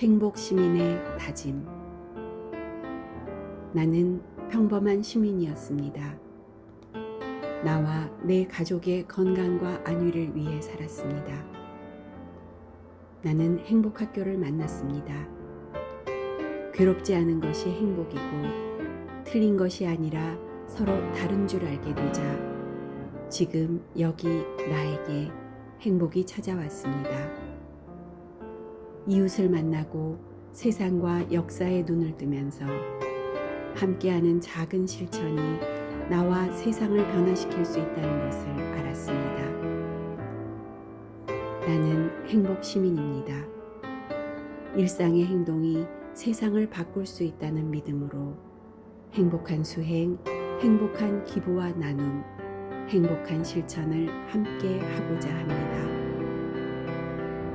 행복 시민의 다짐. 나는 평범한 시민이었습니다. 나와 내 가족의 건강과 안위를 위해 살았습니다. 나는 행복 학교를 만났습니다. 괴롭지 않은 것이 행복이고 틀린 것이 아니라 서로 다른 줄 알게 되자 지금 여기 나에게 행복이 찾아왔습니다. 이웃을 만나고 세상과 역사에 눈을 뜨면서 함께하는 작은 실천이 나와 세상을 변화시킬 수 있다는 것을 알았습니다. 나는 행복 시민입니다. 일상의 행동이 세상을 바꿀 수 있다는 믿음으로 행복한 수행, 행복한 기부와 나눔, 행복한 실천을 함께 하고자 합니다.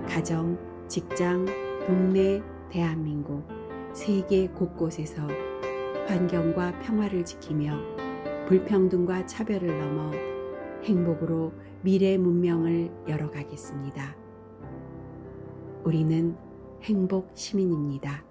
가정, 직장, 동네, 대한민국, 세계 곳곳에서 환경과 평화를 지키며 불평등과 차별을 넘어 행복으로 미래 문명을 열어가겠습니다. 우리는 행복 시민입니다.